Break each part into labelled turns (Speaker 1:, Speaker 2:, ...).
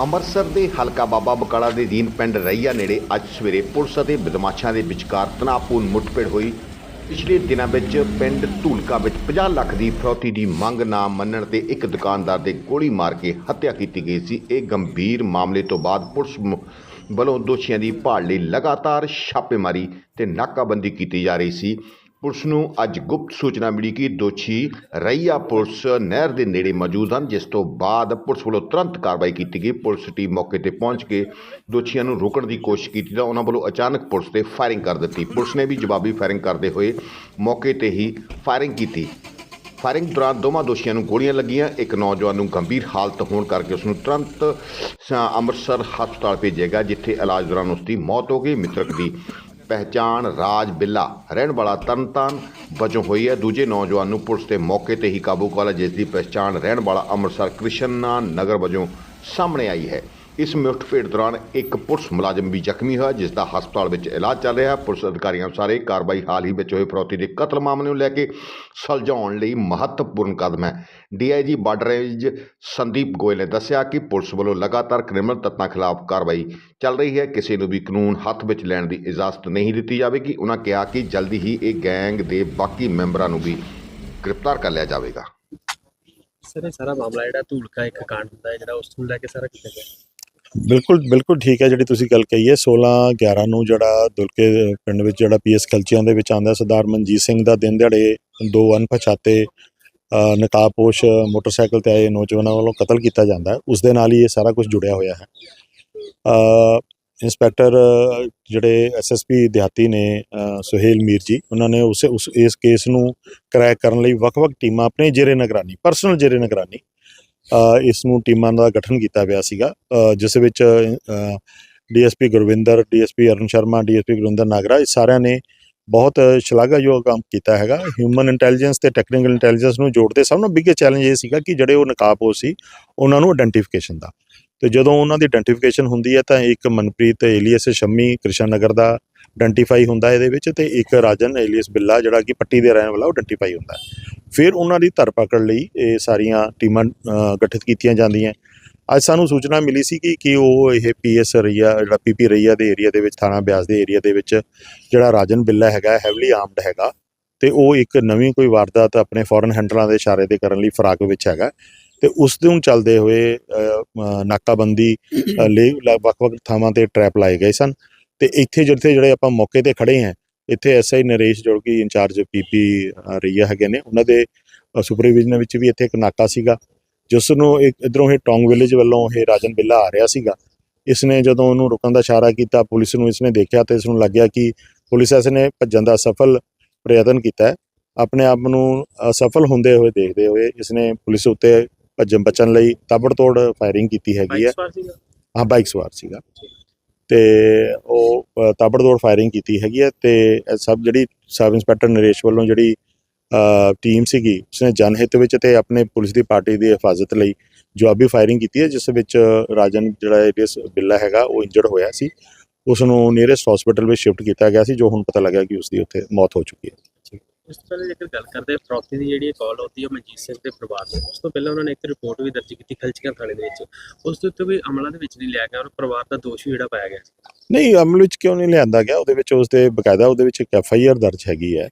Speaker 1: ਅੰਮ੍ਰਿਤਸਰ ਦੇ ਹਲਕਾ ਬਾਬਾ ਬਕਾਲਾ ਦੇ ਦੀਨ ਪਿੰਡ ਰਈਆ ਨੇੜੇ ਅੱਜ ਸਵੇਰੇ ਪੁਲਿਸ ਅਤੇ ਬਦਮਾਸ਼ਾਂ ਦੇ ਵਿਚਕਾਰ ਤਣਾਅਪੂਰਨ ਮੁੱਠਭੇੜ ਹੋਈ। ਪਿਛਲੇ ਦਿਨਾਂ ਵਿੱਚ ਪਿੰਡ ਧੂਲਕਾ ਵਿੱਚ 50 ਲੱਖ ਦੀ ਫਰੌਤੀ ਦੀ ਮੰਗ ਨਾ ਮੰਨਣ ਤੇ ਇੱਕ ਦੁਕਾਨਦਾਰ ਦੇ ਗੋਲੀ ਮਾਰ ਕੇ ਹੱਤਿਆ ਕੀਤੀ ਗਈ ਸੀ। ਇਹ ਗੰਭੀਰ ਮਾਮਲੇ ਤੋਂ ਬਾਅਦ ਪੁਲਿਸ ਵੱਲੋਂ ਦੋਸ਼ੀਆਂ ਦੀ ਭਾਲ ਲਈ ਲਗਾਤਾਰ ਛਾਪੇਮਾਰੀ ਤੇ ਨਾਕਾਬੰਦੀ ਕੀਤੀ ਜਾ ਰਹੀ ਸੀ। ਪੁਲਿਸ ਨੂੰ ਅੱਜ ਗੁਪਤ ਸੂਚਨਾ ਮਿਲੀ ਕਿ ਦੋਸ਼ੀ ਰਈਆ ਪੁਲਿਸ ਨਹਿਰ ਦੇ ਨੇੜੇ ਮੌਜੂਦ ਹਨ, ਜਿਸ ਤੋਂ ਬਾਅਦ ਪੁਲਿਸ ਵੱਲੋਂ ਤੁਰੰਤ ਕਾਰਵਾਈ ਕੀਤੀ ਗਈ। ਪੁਲਿਸ ਟੀਮ ਮੌਕੇ ਤੇ ਪਹੁੰਚ ਕੇ ਦੋਸ਼ੀਆਂ ਨੂੰ ਰੋਕਣ ਦੀ ਕੋਸ਼ਿਸ਼ ਕੀਤੀ ਤਾਂ ਉਹਨਾਂ ਵੱਲੋਂ ਅਚਾਨਕ ਪੁਲਿਸ ਤੇ ਫਾਇਰਿੰਗ ਕਰ ਦਿੱਤੀ। ਪੁਲਿਸ ਨੇ ਵੀ ਜਵਾਬੀ ਫਾਇਰਿੰਗ ਕਰਦੇ ਹੋਏ ਮੌਕੇ ਤੇ ਹੀ ਫਾਇਰਿੰਗ ਕੀਤੀ। ਫਾਇਰਿੰਗ ਦੌਰਾਨ ਦੋਵਾਂ ਦੋਸ਼ੀਆਂ ਨੂੰ ਗੋਲੀਆਂ ਲੱਗੀਆਂ। ਇੱਕ ਨੌਜਵਾਨ ਨੂੰ ਗੰਭੀਰ ਹਾਲਤ ਹੋਣ ਕਰਕੇ ਉਸ ਨੂੰ ਤੁਰੰਤ ਅੰਮ੍ਰਿਤਸਰ ਹਸਪਤਾਲ ਭੇਜਿਆ ਗਿਆ, ਜਿੱਥੇ ਇਲਾਜ ਦੌਰਾਨ ਉਸ ਦੀ ਮੌਤ ਹੋ ਗਈ। ਮ੍ਰਿਤਕ ਦੀ ਪਹਿਚਾਣ ਰਾਜ ਬਿੱਲਾ। ਰਹਿਣ ਵਾਲਾ ਤਰਨਤਾਰਨ ਵਜੋਂ ਹੋਈ ਹੈ। ਦੂਜੇ ਨੌਜਵਾਨ ਨੂੰ ਪੁਲਿਸ ਦੇ ਮੌਕੇ ਤੇ ਹੀ ਕਾਬੂ ਕਰ ਲਿਆ, ਜਿਸ ਦੀ ਪਹਿਚਾਣ ਰਹਿਣ ਵਾਲਾ ਅੰਮ੍ਰਿਤਸਰ ਕ੍ਰਿਸ਼ਨਾ ਨਗਰ ਵਜੋਂ ਸਾਹਮਣੇ ਆਈ ਹੈ। ਇਸ ਮੁੱਠਭੇੜ ਦੌਰਾਨ ਇੱਕ ਪੁਲਿਸ ਮੁਲਾਜ਼ਮ ਵੀ ਜ਼ਖਮੀ ਹੋਇਆ, ਜਿਸ ਦਾ ਹਸਪਤਾਲ ਵਿੱਚ ਇਲਾਜ ਚੱਲ ਰਿਹਾ ਹੈ। ਪੁਲਿਸ ਅਧਿਕਾਰੀਆਂ ਅਨੁਸਾਰ ਇਹ ਕਾਰਵਾਈ ਹਾਲ ਹੀ ਵਿੱਚ ਹੋਏ ਫਰੋਤੀ ਦੇ ਕਤਲ ਮਾਮਲੇ ਨੂੰ ਲੈ ਕੇ ਸੁਲਝਾਉਣ ਲਈ ਮਹੱਤਵਪੂਰਨ ਕਦਮ ਹੈ। DIG border range Sandeep Goyal ਨੇ ਦੱਸਿਆ ਕਿ ਪੁਲਿਸ ਵੱਲੋਂ ਲਗਾਤਾਰ ਕ੍ਰਿਮੀਨਲ ਤੱਤਾਂ ਖਿਲਾਫ ਕਾਰਵਾਈ ਚੱਲ ਰਹੀ ਹੈ। ਕਿਸੇ ਨੂੰ ਵੀ ਕਾਨੂੰਨ ਹੱਥ ਵਿੱਚ ਲੈਣ ਦੀ ਇਜਾਜ਼ਤ ਨਹੀਂ ਦਿੱਤੀ ਜਾਵੇਗੀ। ਉਹਨਾਂ ਕਿਹਾ ਕਿ ਜਲਦੀ ਹੀ ਇਹ ਗੈਂਗ ਦੇ ਬਾਕੀ ਮੈਂਬਰਾਂ ਨੂੰ ਵੀ ਗ੍ਰਿਫਤਾਰ ਕਰ ਲਿਆ ਜਾਵੇਗਾ।
Speaker 2: ਸਰ, ਇਹ ਸਾਰਾ ਮਾਮਲਾ ਜਿਹੜਾ ਧੂਲਕਾ ਇੱਕ ਕਾਂਡ ਹੁੰਦਾ ਹੈ, ਜਿਹੜਾ ਉਸ ਨੂੰ ਲੈ ਕੇ ਸਾਰਾ ਕੀਤਾ ਗਿਆ।
Speaker 3: ਬਿਲਕੁਲ ਬਿਲਕੁਲ ਠੀਕ ਹੈ ਜਿਹੜੀ ਤੁਸੀਂ ਗੱਲ ਕਹੀ ਹੈ। 16 11 ਨੂੰ ਜਿਹੜਾ ਦੁਲਕੇ ਪਿੰਡ ਵਿੱਚ ਜਿਹੜਾ ਪੀਐਸ ਖਲਚੀਆਂ ਦੇ ਵਿੱਚ ਆਂਦਾ ਸਰਦਾਰ ਮਨਜੀਤ ਸਿੰਘ ਦਾ ਦਿਨ ਦਿਹਾੜੇ ਦੋ ਅਣਪਛਾਤੇ ਅ, ਨਕਾਬਪੋਸ਼ ਮੋਟਰਸਾਈਕਲ ਤੇ ਆਏ ਨੌਜਵਾਨਾਂ ਵੱਲੋਂ ਕਤਲ ਕੀਤਾ ਜਾਂਦਾ ਉਸ ਦੇ ਨਾਲ ਹੀ ਇਹ ਸਾਰਾ ਕੁਝ ਜੁੜਿਆ ਹੋਇਆ ਹੈ। ਅ, ਇੰਸਪੈਕਟਰ ਅ, ਜਿਹੜੇ ਐਸਐਸਪੀ ਦਿਹਾਤੀ ਨੇ ਸੁਹੇਲ ਮੀਰ ਜੀ ਉਹਨਾਂ ਨੇ ਉਸ ਉਸ ਇਸ ਕੇਸ ਨੂੰ ਕਰੈਕ ਕਰਨ ਲਈ ਵੱਖ-ਵੱਖ ਟੀਮਾਂ ਆਪਣੇ ਜੇਰੇ ਨਿਗਰਾਨੀ ਪਰਸਨਲ ਜੇਰੇ ਨਿਗਰਾਨੀ ਇਸ ਨੂੰ ਟੀਮਾਂ ਦਾ ਗਠਨ ਕੀਤਾ ਪਿਆ ਸੀਗਾ। ਜਿਸ ਵਿੱਚ DSP Gurvinder DSP Arun Sharma DSP Gurinder Nagra, ਇਹ ਸਾਰਿਆਂ ਨੇ ਬਹੁਤ ਸ਼ਲਾਘਾਯੋਗ ਕੰਮ ਕੀਤਾ ਹੈਗਾ। ਹਿਊਮਨ ਇੰਟੈਲੀਜੈਂਸ ਤੇ ਟੈਕਨੀਕਲ ਇੰਟੈਲੀਜੈਂਸ ਨੂੰ ਜੋੜਦੇ ਸਭ ਨੂੰ ਬਿగ్గੇਸਟ ਚੈਲੰਜ ਇਹ ਸੀਗਾ ਕਿ ਜਿਹੜੇ ਉਹ ਨਕਾਬਪੋਸ਼ ਸੀ, ਉਹਨਾਂ ਨੂੰ ਆਇਡੈਂਟੀਫਿਕੇਸ਼ਨ ਦਾ। ਤੇ ਜਦੋਂ ਉਹਨਾਂ ਦੀ ਆਇਡੈਂਟੀਫਿਕੇਸ਼ਨ ਹੁੰਦੀ ਹੈ ਤਾਂ ਇੱਕ ਮਨਪ੍ਰੀਤ ਏਲੀਅਸ ਸ਼ੰਮੀ ਕ੍ਰਿਸ਼ਨ ਨਗਰ ਦਾ ਆਇਡੈਂਟੀਫਾਈ ਹੁੰਦਾ ਇਹਦੇ ਵਿੱਚ ਤੇ ਇੱਕ ਰਾਜਨ ਏਲੀਅਸ ਬਿੱਲਾ ਜਿਹੜਾ ਕਿ ਪੱਟੀ ਦੇ ਰਹਿਣ ਵਾਲਾ ਉਹ ਆਇਡੈਂਟੀਫਾਈ ਹੁੰਦਾ ਫਿਰ ਉਹਨਾਂ ਦੀ ਧਰਪਕੜ ਲਈ ਇਹ ਸਾਰੀਆਂ ਟੀਮਾਂ ਗਠਿਤ ਕੀਤੀਆਂ ਜਾਂਦੀਆਂ ਅੱਜ ਸਾਨੂੰ ਸੂਚਨਾ ਮਿਲੀ ਸੀ ਕਿ ਕਿ ਉਹ ਇਹ ਪੀਐਸ ਰਈਆ, ਜਿਹੜਾ ਪੀਪੀ ਰਈਆ ਦੇ ਏਰੀਆ ਦੇ ਵਿੱਚ, ਥਾਣਾ ਬਿਆਸ ਦੇ ਏਰੀਆ ਦੇ ਵਿੱਚ ਜਿਹੜਾ ਰਾਜਨ ਬਿੱਲਾ ਹੈਗਾ ਹੈਵਲੀ ਆਰਮਡ ਹੈਗਾ ਤੇ ਉਹ ਇੱਕ ਨਵੀਂ ਕੋਈ ਵਾਰਦਾਤ ਆਪਣੇ ਫੋਰਨ ਹੈਂਡਲਾਂ ਦੇ ਇਸ਼ਾਰੇ ਤੇ ਕਰਨ ਲਈ ਫਰਾਕ ਵਿੱਚ ਹੈਗਾ ਤੇ ਉਸ ਨੂੰ ਚੱਲਦੇ ਹੋਏ ਨਾਕਾਬੰਦੀ ਲਈ ਵੱਖ-ਵੱਖ ਥਾਵਾਂ ਤੇ ਟਰੈਪ ਲਾਏ ਗਏ ਸਨ। ਤੇ ਇੱਥੇ ਜਿੱਥੇ ਜਿਹੜੇ ਆਪਾਂ ਮੌਕੇ ਤੇ ਖੜੇ ਹਾਂ, ਇੱਥੇ ਐਸਆਈ ਨਰੇਸ਼ ਜੋ ਕਿ ਇੰਚਾਰਜ ਪੀਪੀ ਰਈਆ ਹੈਗੇ ਨੇ, ਉਹਨਾਂ ਦੇ ਸੁਪਰਵਾਈਜ਼ਨ ਵਿੱਚ ਵੀ ਇੱਥੇ ਇੱਕ ਨਾਕਾ ਸੀਗਾ, ਜਿਸ ਨੂੰ ਇਧਰੋਂ ਇਹ ਟੌਂਗ ਵਿਲੇਜ ਵੱਲੋਂ ਇਹ ਰਾਜਨ ਬਿੱਲਾ ਆ ਰਿਹਾ ਸੀਗਾ। ਇਸ ਨੇ ਜਦੋਂ ਉਹਨੂੰ ਰੁਕਣ ਦਾ ਇਸ਼ਾਰਾ ਕੀਤਾ, ਪੁਲਿਸ ਨੂੰ ਇਸਨੇ ਦੇਖਿਆ ਤੇ ਇਸ ਨੂੰ ਲੱਗਿਆ ਕਿ ਪੁਲਿਸ ਇਸ ਨੇ ਭੱਜਣ ਦਾ ਸਫਲ ਪ੍ਰਯਤਨ ਕੀਤਾ ਹੈ। ਆਪਣੇ ਆਪ ਨੂੰ ਅਸਫਲ ਹੁੰਦੇ ਹੋਏ ਦੇਖਦੇ ਹੋਏ ਇਸਨੇ ਪੁਲਿਸ ਉੱਤੇ ਭੱਜਣ ਬਚਣ ਲਈ ਤਾਬੜਤੋੜ ਫਾਇਰਿੰਗ ਕੀਤੀ ਹੈਗੀ ਹੈ। ਹਾਂ ਬਾਈਕ ਸਵਾਰ ਸੀਗਾ। ਤੇ ਉਹ ਤਾਬੜਤੋੜ ਫਾਇਰਿੰਗ ਕੀਤੀ ਹੈਗੀ ਹੈ ਤੇ ਸਭ ਜਿਹੜੀ ਸਬ ਇੰਸਪੈਕਟਰ ਨਰੇਸ਼ ਵੱਲੋਂ ਜਿਹੜੀ ਟੀਮ ਸੀਗੀ ਉਸਨੇ ਜਨਹਿਤ ਵਿੱਚ ਤੇ ਆਪਣੇ ਪੁਲਿਸ ਦੀ ਪਾਰਟੀ ਦੀ ਹਿਫਾਜ਼ਤ ਲਈ ਜਵਾਬੀ ਫਾਇਰਿੰਗ ਕੀਤੀ ਹੈ ਜਿਸ ਵਿੱਚ ਰਾਜਨ ਜਿਹੜਾ ਏਡੀਐਸ ਬਿੱਲਾ ਹੈਗਾ ਉਹ ਇੰਜਰਡ ਹੋਇਆ ਸੀ। ਉਸ ਨੂੰ ਨੀਅਰੈਸਟ ਹਸਪੀਟਲ ਵਿੱਚ ਸ਼ਿਫਟ ਕੀਤਾ ਗਿਆ ਸੀ ਜੋ ਹੁਣ ਪਤਾ ਲੱਗਾ ਕਿ ਉਸ ਦੀ ਉੱਥੇ ਮੌਤ ਹੋ ਚੁੱਕੀ ਹੈ।
Speaker 2: ਇਸ ਤੋਂ ਪਹਿਲਾਂ ਜੇਕਰ ਗੱਲ ਕਰਦੇ ਹਾਂ ਦੀ ਜਿਹੜੀ ਕਾਲ ਹੁੰਦੀ ਹੈ ਮਨਜੀਤ ਸਿੰਘ ਦੇ ਪਰਿਵਾਰ ਨੂੰ ਉਸ ਤੋਂ ਪਹਿਲਾਂ ਉਹਨਾਂ ਨੇ ਇੱਕ ਰਿਪੋਰਟ ਵੀ ਦਰਜ ਕੀਤੀ ਖਲਚੀਆਂ ਥਾਣੇ ਦੇ ਵਿੱਚ। ਉਸ ਦੇ ਉੱਤੇ ਵੀ ਅਮਲਾਂ ਦੇ ਵਿੱਚ ਨਹੀਂ ਲਿਆ ਗਿਆ, ਔਰ ਪਰਿਵਾਰ ਦਾ ਦੋਸ਼ ਵੀ ਜਿਹੜਾ ਪਾਇਆ ਗਿਆ।
Speaker 3: ਨਹੀਂ, ਅਮਲ ਵਿੱਚ ਕਿਉਂ ਨਹੀਂ ਲਿਆਂਦਾ ਗਿਆ? ਉਹਦੇ ਵਿੱਚ ਉਸ ਦੇ ਬਕਾਇਦਾ ਉਹਦੇ ਵਿੱਚ ਇੱਕ ਐਫ ਆਈ ਆਰ ਦਰਜ ਹੈਗੀ ਹੈ।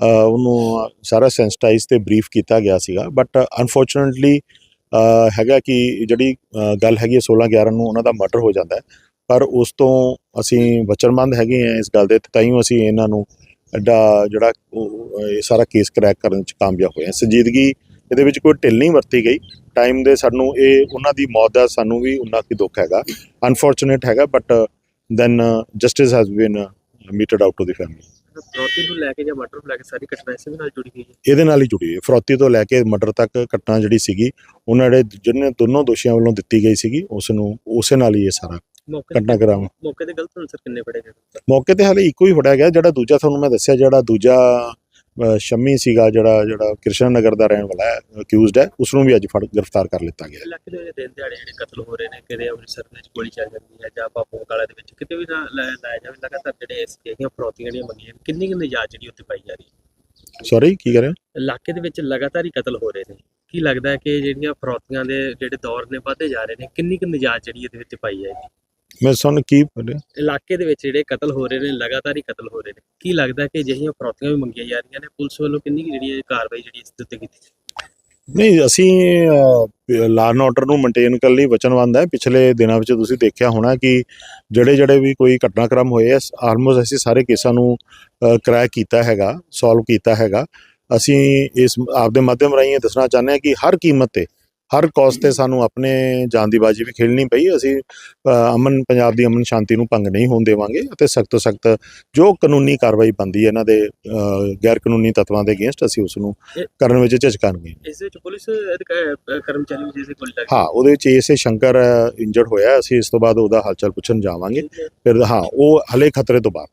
Speaker 3: ਉਹਨੂੰ ਸਾਰਾ ਸੈਂਸਿਟਾਈਜ਼ ਤੇ ਬਰੀਫ ਕੀਤਾ ਗਿਆ ਸੀਗਾ ਬਟ ਅਨਫੋਰਚੂਨਟਲੀ ਹੈਗਾ ਕਿ ਜਿਹੜੀ ਗੱਲ ਹੈਗੀ ਹੈ 16 11 ਨੂੰ ਉਹਨਾਂ ਦਾ ਮਰਡਰ ਹੋ ਜਾਂਦਾ ਹੈ। ਪਰ ਉਸ ਤੋਂ ਅਸੀਂ ਵਚਨਬੰਦ ਹੈਗੇ ਆ ਇਸ ਗੱਲ ਦੇ, ਤੇ ਤਾਈਓ ਅਸੀਂ ਇਹਨਾਂ ਨੂੰ ਐਡਾ ਜਿਹੜਾ ਇਹ ਸਾਰਾ ਕੇਸ ਕਰੈਕ ਕਰਨ ਚ ਕਾਮਯਾਬ ਹੋਏ ਹਾਂ ਸੰਜੀਦਗੀ ਇਹਦੇ ਵਿੱਚ ਕੋਈ ਢਿੱਲ ਨਹੀਂ ਵਰਤੀ ਗਈ। ਟਾਈਮ ਦੇ ਸਾਨੂੰ ਇਹ ਉਹਨਾਂ ਦੀ ਮੌਤ ਦਾ ਸਾਨੂੰ ਵੀ ਉਨਾ ਕੀ ਦੁੱਖ ਹੈਗਾ। ਅਨਫੋਰਚੂਨੇਟ ਹੈਗਾ but then justice has been meted out to the family
Speaker 2: ਫਰੌਤੀ ਨੂੰ ਲੈ ਕੇ ਜਾਂ ਮਰਡਰ ਨੂੰ ਲੈ ਕੇ ਸਾਰੀ ਘਟਨਾ ਇਸੇ ਨਾਲ ਜੁੜੀ ਹੋਈ ਹੈ?
Speaker 3: ਇਹਦੇ ਨਾਲ ਹੀ ਜੁੜੀ ਹੈ। ਫਰੋਤੀ ਤੋਂ ਲੈ ਕੇ ਮਰਡਰ ਤੱਕ ਘਟਨਾ ਜਿਹੜੀ ਸੀਗੀ ਉਹਨਾਂ ਦੇ ਜਿਹਨੇ ਦੋਨੋਂ ਦੋਸ਼ੀਆਂ ਵੱਲੋਂ ਦਿੱਤੀ ਗਈ ਸੀਗੀ ਉਸ ਨੂੰ ਉਸੇ ਨਾਲ ਹੀ ਇਹ ਸਾਰਾ
Speaker 2: ਮੌਕੇ
Speaker 3: ਘਟਨਾਕ੍ਰਮ
Speaker 2: ਮੌਕੇ ਤੇ ਗਲਤ ਅਨਸਰ ਕਿੰਨੇ ਪੜੇ ਗਏ?
Speaker 3: ਮੌਕੇ ਤੇ ਹਾਲੇ ਇੱਕੋ ਹੀ ਫੜਿਆ ਗਿਆ ਜਿਹੜਾ ਦੂਜਾ ਤੁਹਾਨੂੰ ਮੈਂ ਦੱਸਿਆ ਜਿਹੜਾ ਦੂਜਾ ਸ਼ੰਮੀ ਸੀਗਾ ਜਿਹੜਾ ਜਿਹੜਾ ਕ੍ਰਿਸ਼ਨ ਨਗਰ ਦਾ ਰਹਿਣ ਵਾਲਾ ਹੈ ਅਕਿਊਜ਼ਡ ਹੈ ਉਸ ਨੂੰ ਵੀ ਅੱਜ ਫੜ ਗ੍ਰਿਫਤਾਰ ਕਰ ਲਿੱਤਾ ਗਿਆ।
Speaker 2: ਇਲਾਕੇ ਦੇ ਦਿਨ ਦਿਹਾੜੇ ਜਿਹੜੇ ਕਤਲ ਹੋ ਰਹੇ ਨੇ ਕਿਤੇ ਅੰਮ੍ਰਿਤਸਰ ਵਿੱਚ ਗੋਲੀ ਚੱਲ ਜਾਂਦੀ ਹੈ ਜਾਂ ਬਾਪੂ ਕਾਲਾ ਦੇ ਵਿੱਚ ਕਿਤੇ ਵੀ ਨਾ ਲਾਇਆ ਜਾਵੇ ਲਗਾਤਾਰ ਜਿਹੜੇ ਇਸ ਜਿਹੜੀਆਂ ਫਰੌਤੀਆਂ ਜਿਹੜੀਆਂ ਮੰਗੀਆਂ ਕਿੰਨੀ ਕਿੰਨੀ ਜਾਂਚ ਜਿਹੜੀ ਉੱਤੇ ਪਾਈ ਜਾ ਰਹੀ ਹੈ?
Speaker 3: ਸੌਰੀ ਕੀ ਕਰ ਰਹੇ ਹੋ?
Speaker 2: ਇਲਾਕੇ ਦੇ ਵਿੱਚ ਲਗਾਤਾਰ ਹੀ ਕਤਲ ਹੋ ਰਹੇ ਨੇ। ਕੀ ਲੱਗਦਾ ਹੈ ਕਿ ਜਿਹੜੀਆਂ ਫਰੌਤੀਆਂ ਦੇ ਜਿਹੜੇ ਦੌਰ ਨੇ ਵਧਦੇ ਜਾ ਰਹੇ ਨੇ ਕਿੰਨੀ ਕੁ ਨਿਜਾਤ ਜਿਹੜੀ ਇਹਦੇ ਵਿੱਚ ਪਾਈ ਹੈ?
Speaker 3: ਮੈਂ ਸੁਣ ਕੀ ਬੋਲਿਆ?
Speaker 2: ਇਲਾਕੇ ਦੇ ਵਿੱਚ ਜਿਹੜੇ ਕਤਲ ਹੋ ਰਹੇ ਨੇ ਲਗਾਤਾਰ ਹੀ ਕਤਲ ਹੋ ਰਹੇ ਨੇ ਕੀ ਲੱਗਦਾ ਕਿ ਅਜਿਹੀਆਂ ਫਰੌਤੀਆਂ ਵੀ ਮੰਗੀਆਂ ਜਾ ਰਹੀਆਂ ਨੇ ਪੁਲਿਸ ਵੱਲੋਂ ਕਿੰਨੀ ਕੁ ਜਿਹੜੀ ਇਹ ਕਾਰਵਾਈ ਜਿਹੜੀ ਇਸ ਦੇ ਉੱਤੇ ਕੀਤੀ?
Speaker 3: ਨਹੀਂ ਅਸੀਂ ਲਾਅ ਐਂਡ ਆਰਡਰ ਨੂੰ ਮੇਨਟੇਨ ਕਰਨ ਲਈ ਵਚਨਬੱਧ ਹੈ ਪਿਛਲੇ ਦਿਨਾਂ ਵਿੱਚ ਤੁਸੀਂ ਦੇਖਿਆ ਹੋਣਾ ਕਿ ਜਿਹੜੇ ਜਿਹੜੇ ਵੀ ਕੋਈ ਘਟਨਾਕ੍ਰਮ ਹੋਏ ਆ ਆਲਮੋਸਟ ਅਸੀਂ ਸਾਰੇ ਕੇਸਾਂ ਨੂੰ ਕਰੈਕ ਕੀਤਾ ਹੈਗਾ ਸੋਲਵ ਕੀਤਾ ਹੈਗਾ ਅਸੀਂ ਇਸ ਆਪਦੇ ਮਾਧਿਅਮ ਰਾਹੀਂ ਇਹ ਦੱਸਣਾ ਚਾਹੁੰਦੇ ਹਾਂ ਕਿ ਹਰ ਕੀਮਤ ਤੇ ਹਰ ਕੋਸਟ ਤੇ ਸਾਨੂੰ ਆਪਣੇ ਜਾਨ ਦੀ ਬਾਜੀ ਵੀ ਖੇਡਣੀ ਪਈ। ਅਸੀਂ ਅਮਨ ਪੰਜਾਬ ਦੀ ਅਮਨ ਸ਼ਾਂਤੀ ਨੂੰ ਭੰਗ ਨਹੀਂ ਹੋਣ ਦੇਵਾਂਗੇ ਅਤੇ ਸਖਤ ਤੋਂ ਸਖਤ ਜੋ ਕਾਨੂੰਨੀ ਕਾਰਵਾਈ ਬੰਦੀ ਹੈ ਇਹਨਾਂ ਦੇ ਗੈਰ ਕਾਨੂੰਨੀ ਤੱਤਵਾਂ ਦੇ ਅਗੇਂਸਟ ਅਸੀਂ ਉਸ ਨੂੰ ਕਰਨ ਵਿੱਚ ਝਿਜਕਾਂਗੇ।
Speaker 2: ਇਸ ਵਿੱਚ ਪੁਲਿਸ ਕਰਮਚਾਰੀ ਵੀ ਜਿਸੇ ਕੋਲ
Speaker 3: ਹਾਂ ਉਹਦੇ ਵਿੱਚ ਇਸੇ ਸ਼ੰਕਰ ਇੰਜਰਡ ਹੋਇਆ ਅਸੀਂ ਇਸ ਤੋਂ ਬਾਅਦ ਉਹਦਾ ਹਾਲਚਾਲ ਪੁੱਛਣ ਜਾਵਾਂਗੇ। ਫਿਰ ਹਾਂ ਉਹ ਹਲੇ ਖਤਰੇ ਤੋਂ ਬਾਹਰ।